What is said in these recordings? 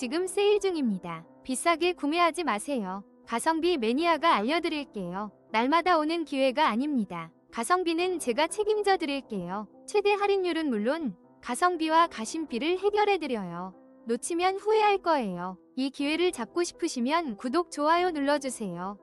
지금 세일 중입니다. 비싸게 구매하지 마세요. 가성비 매니아가 알려드릴게요. 날마다 오는 기회가 아닙니다. 가성비는 제가 책임져 드릴게요. 최대 할인율은 물론 가성비와 가심비를 해결해 드려요. 놓치면 후회할 거예요. 이 기회를 잡고 싶으시면 구독, 좋아요 눌러주세요.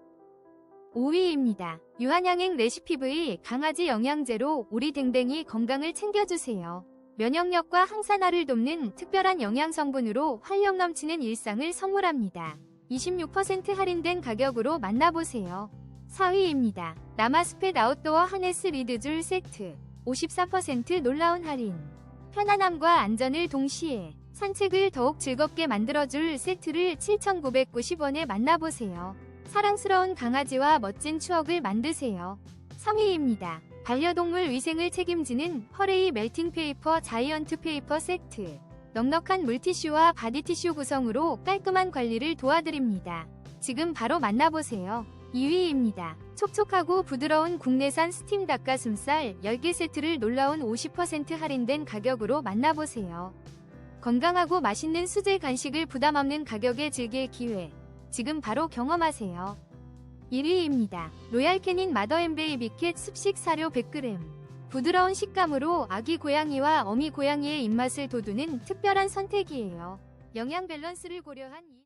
5위입니다. 유한양행 레시피브이 강아지 영양제로 우리 댕댕이 건강을 챙겨주세요. 면역력과 항산화를 돕는 특별한 영양 성분으로 활력 넘치는 일상을 선물합니다. 26% 할인된 가격으로 만나보세요. 4위입니다. 나마스펫 아웃도어 하네스 리드줄 세트 54% 놀라운 할인 편안함과 안전을 동시에 산책을 더욱 즐겁게 만들어줄 세트를 7,990원에 만나보세요. 사랑스러운 강아지와 멋진 추억을 만드세요. 3위입니다. 반려동물 위생을 책임지는 허레이 멜팅 페이퍼 자이언트 페이퍼 세트. 넉넉한 물티슈와 바디티슈 구성으로 깔끔한 관리를 도와드립니다. 지금 바로 만나보세요. 2위입니다. 촉촉하고 부드러운 국내산 스팀 닭가슴살 10개 세트를 놀라운 50% 할인된 가격으로 만나보세요. 건강하고 맛있는 수제 간식을 부담 없는 가격에 즐길 기회. 지금 바로 경험하세요. 1위입니다. 로얄 캐닌 마더 앤 베이비캣 습식 사료 100g. 부드러운 식감으로 아기 고양이와 어미 고양이의 입맛을 돋우는 특별한 선택이에요. 영양 밸런스를 고려한 이